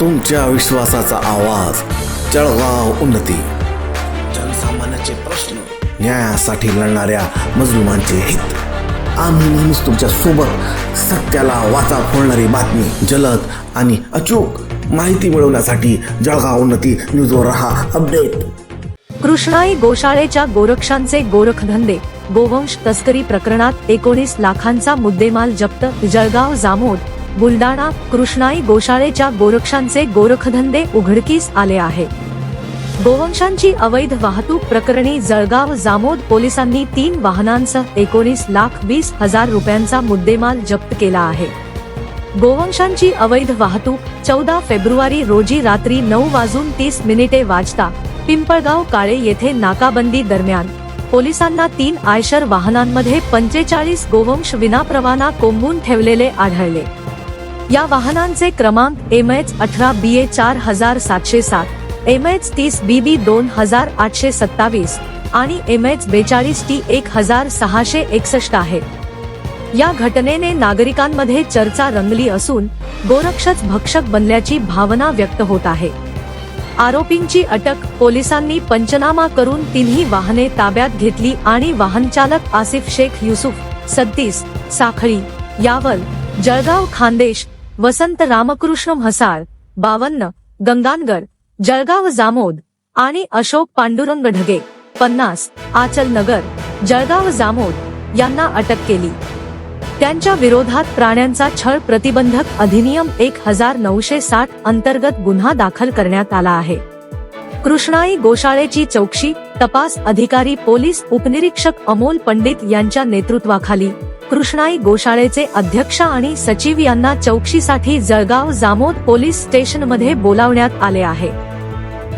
तुमच्या विश्वासाचा आवाज. जळगाव उन्नती. जनसामान्याचे प्रश्न न्यायासाठी लढणाऱ्या मजलुमांचे हित. आम्ही नेहमीच तुमच्यासोबत सत्याला वाचा फोडणारी बातमी जलद आणि अचूक माहिती मिळवण्यासाठी जळगाव उन्नती न्यूजवर रहा. अपडेट. कृष्णाई गोशाळेच्या गोरक्षांचे गोरखधंदे. गोवंश तस्करी प्रकरणात एकोणीस लाखांचा मुद्देमाल जप्त. जळगाव जामोद. बुलडाणा कृष्णाई गोशाळेच्या गोरक्षांचे गोरखधंदे उघडकीस आले आहे. गोवंशांची अवैध वाहतूक प्रकरणी जळगाव जामोद पोलिसांनी तीन वाहनांसह एकोणीस लाख वीस हजार रुपयांचा मुद्देमाल जप्त केला आहे. गोवंशांची अवैध वाहतूक चौदा फेब्रुवारी रोजी रात्री नऊ वाजून तीस मिनिटे वाजता पिंपळगाव काळे येथे नाकाबंदी दरम्यान पोलिसांना तीन आयशर वाहनांमध्ये पंचेचाळीस गोवंश विनाप्रवाना कोंबून ठेवलेले आढळले. या वाहनांचे क्रमांक एम एच अठरा बी ए चार हजार सातशे सात एम एच तीस बी बी दोन हजार आठशे सत्तावीस आणि एम एच बेचाळीस टी एक हजार सहाशे एकसष्ट आहेत या घटनेने नागरिकांमध्ये चर्चा रंगली असून गोरक्षच भक्षक बनल्याची भावना व्यक्त होत आहे. आरोपींची अटक पोलिसांनी पंचनामा करून तिन्ही वाहने ताब्यात घेतली आणि वाहनचालक आसिफ शेख युसुफ सत्तीस साखळी यावल जळगाव खानदेश वसंत रामकृष्ण म्हसाळ बावन्न गंगानगर जळगाव जामोद आणि अशोक पांडुरंग ढगे पन्नास आचल नगर जळगाव जामोद यांना अटक केली. त्यांच्या विरोधात प्राण्यांचा छळ प्रतिबंधक अधिनियम एक हजार नऊशे साठ अंतर्गत गुन्हा दाखल करण्यात आला आहे. कृष्णाई गोशाळेची चौकशी तपास अधिकारी पोलीस उपनिरीक्षक अमोल पंडित यांच्या नेतृत्वाखाली कृष्णाई गोशाळेचे अध्यक्ष आणि सचिव यांना चौकशीसाठी जळगाव जामोद पोलीस स्टेशनमध्ये बोलावण्यात आले आहे.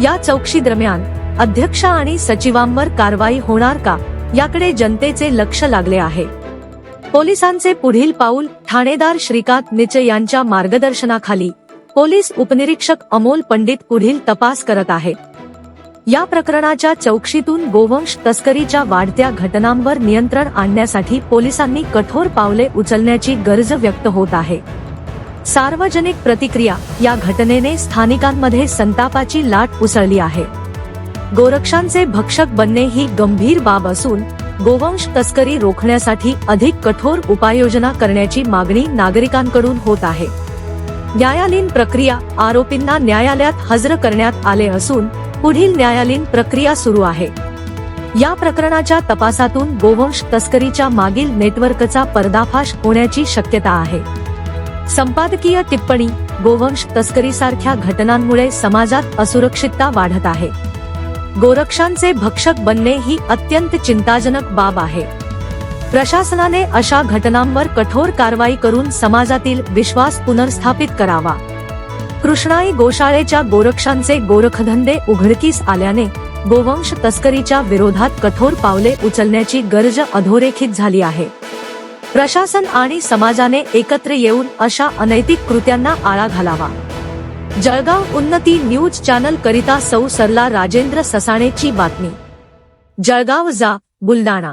या चौकशी दरम्यान अध्यक्ष आणि सचिवांवर कारवाई होणार का याकडे जनतेचे लक्ष लागले आहे. पोलिसांचे पुढील पाऊल ठाणेदार श्रीकांत निचे यांच्या मार्गदर्शनाखाली पोलीस उपनिरीक्षक अमोल पंडित पुढील तपास करत आहेत. या प्रकरणाच्या चौकशीतून गोवंश तस्करीच्या वाढत्या घटनांवर नियंत्रण आणण्यासाठी पोलिसांनी कठोर पावले उचलण्याची गरज व्यक्त होत आहे. सार्वजनिक प्रतिक्रिया या घटनेने स्थानिकांमध्ये संतापाची लाट उसळली आहे. गोरक्षांचे भक्षक बनणे ही गंभीर बाब असून गोवंश तस्करी रोखण्यासाठी अधिक कठोर उपाययोजना करण्याची मागणी नागरिकांकडून होत आहे. न्यायालयीन प्रक्रिया आरोपींना न्यायालयात हजर करण्यात आले असून पुढील न्यायालयीन प्रक्रिया सुरू आहे. या प्रकरणाच्या तपासातून गोवंश तस्करीच्या मागील नेटवर्कचा पर्दाफाश होण्याची शक्यता आहे. संपादकीय टिप्पणी गोवंश तस्करीसारख्या घटनांमुळे समाजात असुरक्षितता वाढत आहे. गोरक्षांचे भक्षक बनणे ही अत्यंत चिंताजनक बाब आहे. प्रशासनाने अशा घटनांवर कठोर कारवाई करून समाजातील विश्वास पुनर्स्थापित करावा. कृष्णाई गोशाळेच्या गोरक्षांचे गोरखधंदे उघडकीस आल्याने गोवंश तस्करीच्या विरोधात कठोर पावले उचलण्याची गरज अधोरेखित झाली आहे. प्रशासन आणि समाजाने एकत्र येऊन अशा अनैतिक कृत्यांना आळा घालावा. जळगाव उन्नती न्यूज चॅनल करिता सौ सरला राजेंद्र ससाणेची बातमी. जळगाव जा बुलडाणा